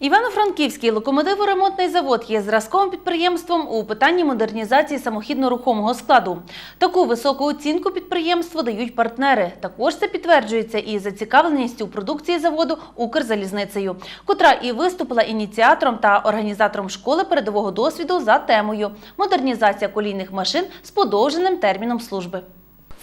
Івано-Франківський локомотиворемонтний завод є зразковим підприємством у питанні модернізації самохідно-рухомого складу. Таку високу оцінку підприємству дають партнери. Також це підтверджується і зацікавленістю продукції заводу Укрзалізницею, котра і виступила ініціатором та організатором школи передового досвіду за темою модернізація колійних машин з подовженим терміном служби.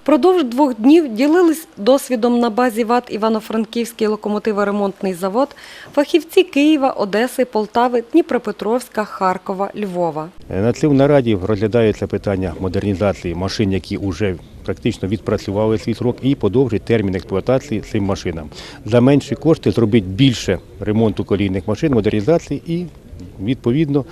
Впродовж двох днів ділились досвідом на базі ВАТ Івано-Франківський локомотиворемонтний завод фахівці Києва, Одеси, Полтави, Дніпропетровська, Харкова, Львова. На цьому нараді розглядається питання модернізації машин, які вже практично відпрацювали свій срок, і подовжить термін експлуатації цим машинам. За менші кошти зробити більше ремонту колійних машин, модернізації і відповідно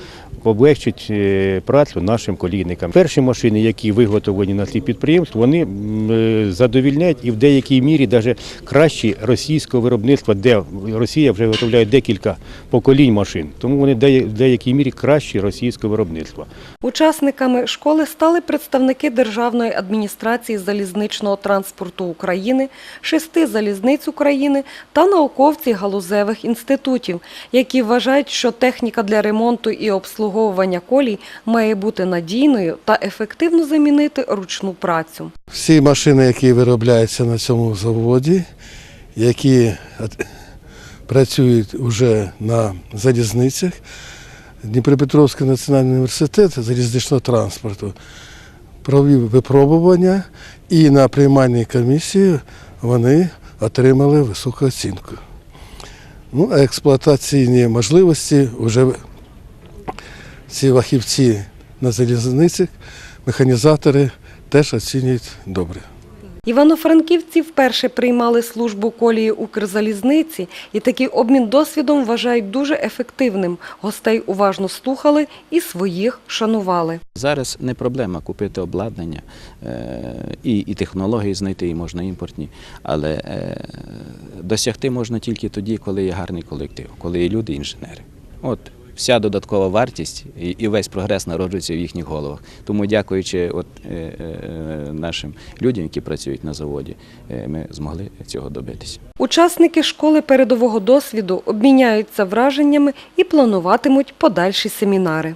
облегчить е, працю нашим колійникам. Перші машини, які виготовлені на ці підприємства, вони е, задовільняють і в деякій мірі навіть кращі російського виробництва, де Росія вже виготовляє декілька поколінь машин. Тому вони в деякій мірі кращі російського виробництва. Учасниками школи стали представники Державної адміністрації залізничного транспорту України, шести залізниць України та науковці галузевих інститутів, які вважають, що техніка для ремонту і обслуговування колій має бути надійною та ефективно замінити ручну працю. Всі машини, які виробляються на цьому заводі, які працюють вже на залізницях, Дніпропетровський національний університет залізничного транспорту провів випробування і на приймальній комісії вони отримали високу оцінку. Ну, а експлуатаційні можливості вже ці вахівці на залізницях, механізатори теж оцінюють добре. Івано-франківці вперше приймали службу колії Укрзалізниці і такий обмін досвідом вважають дуже ефективним. Гостей уважно слухали і своїх шанували. Зараз не проблема купити обладнання е, і, і технології знайти, і можна імпортні, але е, досягти можна тільки тоді, коли є гарний колектив, коли є люди-інженери. От вся додаткова вартість і, весь прогрес народжується в їхніх головах. Тому, дякуючи от, е, е, нашим людям, які працюють на заводі, е, ми змогли цього добитися. Учасники школи передового досвіду обміняються враженнями і плануватимуть подальші семінари.